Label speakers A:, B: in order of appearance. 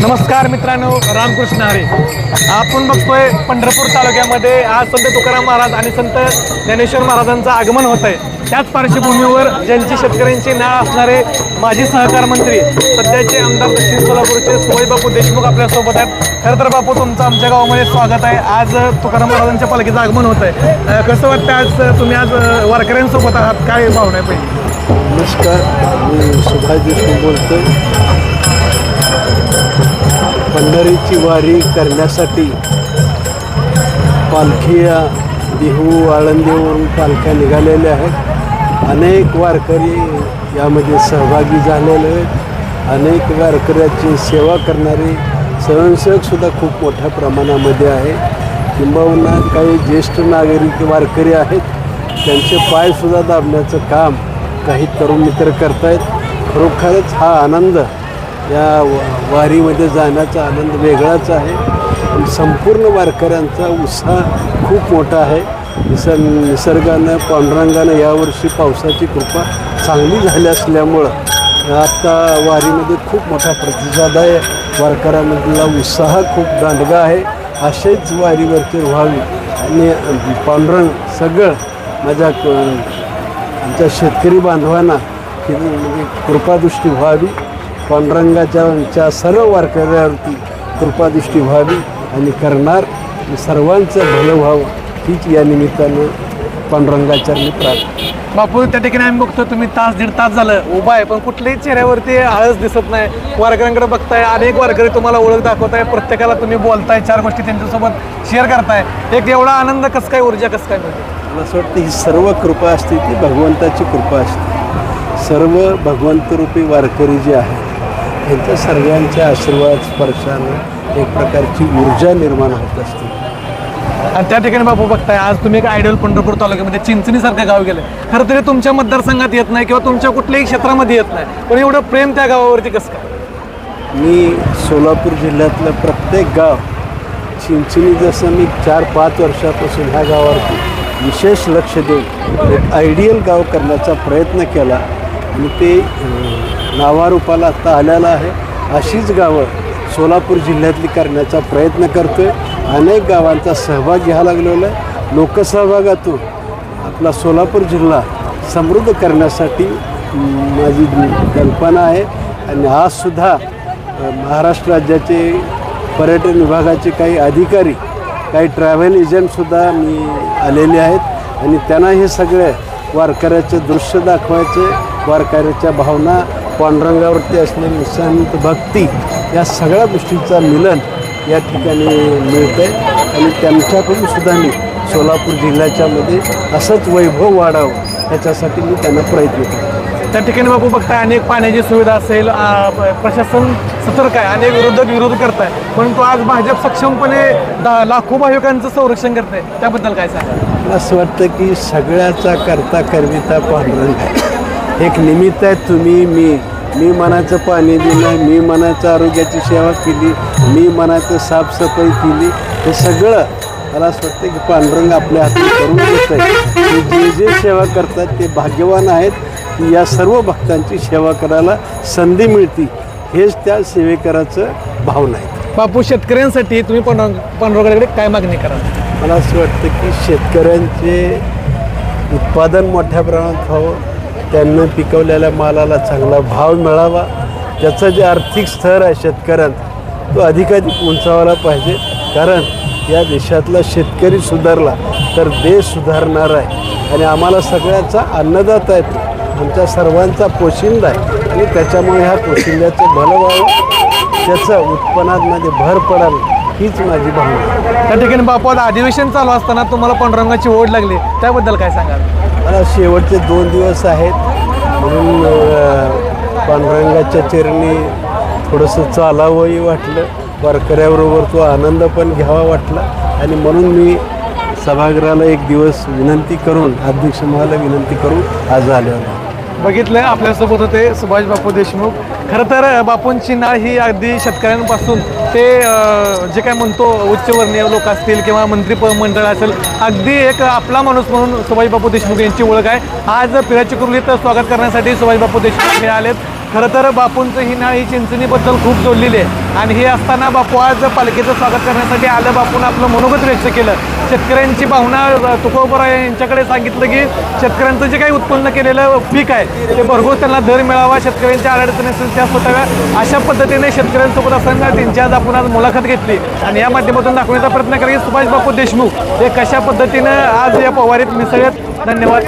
A: नमस्कार मित्रांनो रामकृष्ण हरे. आपण बघतोय पंढरपूर तालुक्यामध्ये आज संत तुकाराम महाराज आणि संत ज्ञानेश्वर महाराजांचं आगमन होत आहे त्याच पार्श्वभूमीवर ज्यांची शेतकऱ्यांची नाळ असणारे माजी सहकार मंत्री सध्याचे आमदार दक्षिण सोलापूरचे सुवय बापू देशमुख आपल्यासोबत आहेत. खरं तर बापू तुमचं आमच्या गावामध्ये स्वागत आहे. आज तुकाराम महाराजांच्या पालखीचं आगमन होत आहे कसं वाटतं आज तुम्ही आज वारकऱ्यांसोबत आहात? काय भावना आहे पहिली?
B: नमस्कार मी सुभाष देशमुख बोलतोय पंढरीची वारी करण्यासाठी पालखी देहू आळंदीवरून पालख्या निघालेल्या आहेत. अनेक वारकरी यामध्ये सहभागी झालेले आहेत. अनेक वारकऱ्याची सेवा करणारे स्वयंसेवकसुद्धा खूप मोठ्या प्रमाणामध्ये आहे. किंबहुना काही ज्येष्ठ नागरिक वारकरी आहेत. त्यांचे पायसुद्धा दाबण्याचं काम काही तरुण मित्र करतायत. खरोखरच हा आनंद या वारीमध्ये जाण्याचा आनंद वेगळाच आहे. आणि संपूर्ण वारकऱ्यांचा उत्साह खूप मोठा आहे. निसर्ग निसर्गानं पांडुरंगानं यावर्षी पावसाची कृपा चांगली झाली असल्यामुळं आत्ता वारीमध्ये खूप मोठा प्रतिसाद आहे. वारकऱ्यांमधला उत्साह खूप दांडगा आहे. असेच वारीवरती व्हावी. आणि पांडुरंग सगळं माझ्या आमच्या शेतकरी बांधवांना म्हणजे कृपादृष्टी व्हावी. पांडुरंगाच्या सर्व वारकऱ्यावरती कृपादृष्टी व्हावी आणि करणार सर्वांचं भलं व्हावं हीच या निमित्तानं पांडुरंगाचरणी प्रार्थना.
A: बापू त्या ठिकाणी आम्ही बघतो तुम्ही तास दीड तास झालं. उभा आहे पण कुठल्याही चेहऱ्यावरती आळस दिसत नाही. वारकऱ्यांकडे बघताय अनेक वारकरी तुम्हाला ओळख दाखवताय. प्रत्येकाला तुम्ही बोलताय चार गोष्टी त्यांच्यासोबत शेअर करताय. एक एवढा आनंद कसं काय ऊर्जा कसं काय मिळते?
B: मला असं वाटतं ही सर्व कृपा असते ती भगवंताची कृपा असते. सर्व भगवंतरूपी वारकरी जे आहेत त्यांच्या सर्वांच्या आशीर्वाद स्पर्शानं एक प्रकारची ऊर्जा निर्माण होत असते.
A: आणि त्या ठिकाणी बापू बघताय आज तुम्ही एक आयडियल पंढरपूर तालुक्यामध्ये चिंचणीसारखं गाव गेलं. खरं तरी तुमच्या मतदारसंघात येत नाही किंवा तुमच्या कुठल्याही क्षेत्रामध्ये येत नाही. पण एवढं प्रेम त्या गावावरती कसं काय?
B: मी सोलापूर जिल्ह्यातलं प्रत्येक गाव चिंचणी जसं मी चार पाच वर्षापासून ह्या गावावरती विशेष लक्ष देऊन एक आयडियल गाव करण्याचा प्रयत्न केला. आणि ते नावारूपाला आत्ता आलेला आहे. अशीच गावं सोलापूर जिल्ह्यातली करण्याचा प्रयत्न करतो आहे अनेक गावांचा सहभाग घ्यायला लागलेला आहे. लोकसहभागातून आपला सोलापूर जिल्हा समृद्ध करण्यासाठी माझी कल्पना आहे. आणि आजसुद्धा महाराष्ट्र राज्याचे पर्यटन विभागाचे काही अधिकारी काही ट्रॅव्हल एजंटसुद्धा मी आलेले आहेत. आणि त्यांना हे सगळे वारकऱ्याचे दृश्य दाखवायचे वारकऱ्याच्या भावना पांडुरंगावरती असलेली संत भक्ती या सगळ्या गोष्टींचं मिलन या ठिकाणी मिळतं आहे आणि त्यांच्याकडून सुद्धा मी सोलापूर जिल्ह्याच्यामध्ये असंच वैभव वाढावं याच्यासाठी मी त्यांना प्रयत्न करतो
A: त्या ठिकाणी बापू बघताय अनेक पाण्याची सुविधा असेल प्रशासन सतर्क आहे अनेक विरोधक विरोध करताय परंतु आज भाजप सक्षमपणे लाखो भाविकांचं संरक्षण करते त्याबद्दल काय सांगा
B: मला असं वाटतं की सगळ्याचा करता करविता पांडुरंग आहे. एक निमित्त आहे तुम्ही मी. मी मनाचं पाणी दिलं मी मनाचं आरोग्याची सेवा केली मी मनाचं साफसफाई केली. हे सगळं मला असं वाटतं की पांडुरंग आपल्या हाती करून देत आहे जे जे सेवा करतात ते भाग्यवान आहेत. की या सर्व भक्तांची सेवा करायला संधी मिळती. हेच त्या सेवेकराचं भावना आहे.
A: बापू शेतकऱ्यांसाठी तुम्ही पांडुरंग पांडुरंगाकडे काय मागणी कराल?
B: मला असं वाटतं की शेतकऱ्यांचे उत्पादन मोठ्या प्रमाणात व्हावं. त्यांना पिकवलेल्या मालाला चांगला भाव मिळावा. त्याचं जे आर्थिक स्तर आहे शेतकऱ्यांचा तो अधिकाधिक उंचावायला पाहिजे. कारण या देशातला शेतकरी सुधारला तर देश सुधारणार आहे. आणि आम्हाला सगळ्याचा अन्नदाता आहे आमच्या सर्वांचा पोशिंदा आहे. आणि त्याच्यामुळे ह्या पोशिंद्याचं भलं व्हावं. त्याचं उत्पन्नामध्ये भर पडावी. हीच माझी भावना
A: त्या ठिकाणी बापा अधिवेशन चालू असताना तुम्हाला पांडुरंगाची ओढ लागली. त्याबद्दल काय सांगाल?
B: मला शेवटचे दोन दिवस आहेत म्हणून अ, पांडुरंगाच्या चरणी थोडंसं चालावंही वाटलं वारकऱ्याबरोबर तो आनंद पण घ्यावा वाटला. आणि म्हणून मी सभागृहाला एक दिवस विनंती करून अध्यक्ष महाला विनंती करून आज आलो आहे
A: बघितलं आपल्यासोबत होते सुभाष बापू देशमुख. खरं तर बापूंची नाळ ही अगदी शेतकऱ्यांपासून ते जे काय म्हणतो उच्चवर्णीय लोक असतील किंवा मंत्री मंडळ असेल अगदी एक आपला माणूस म्हणून सुभाष बापू देशमुख यांची ओळख आहे. आज पिराची कुर्लीत स्वागत करण्यासाठी सुभाष बापू देशमुख हे आलेत. खरं तर बापूंचं ही नाळ ही चिंचणीबद्दल खूप जोडलेली आहे. आणि हे असताना बापू आज पालखीचं स्वागत करण्यासाठी आलं. बापून आपलं मनोगत व्यक्त केलं. शेतकऱ्यांची भावना अ, यांच्याकडे सांगितलं की शेतकऱ्यांचं जे काही उत्पन्न केलेलं पीक आहे ते भरघोस त्यांना दर मिळावा. शेतकऱ्यांच्या अडचणी असतील त्या स्वतः अशा पद्धतीने शेतकऱ्यांसोबत असताना त्यांची आज आपण आज मुलाखत घेतली. आणि या माध्यमातून दाखवण्याचा प्रयत्न करा की सुभाष बापू देशमुख. हे कशा पद्धतीनं आज या पवारीत मिसळत धन्यवाद.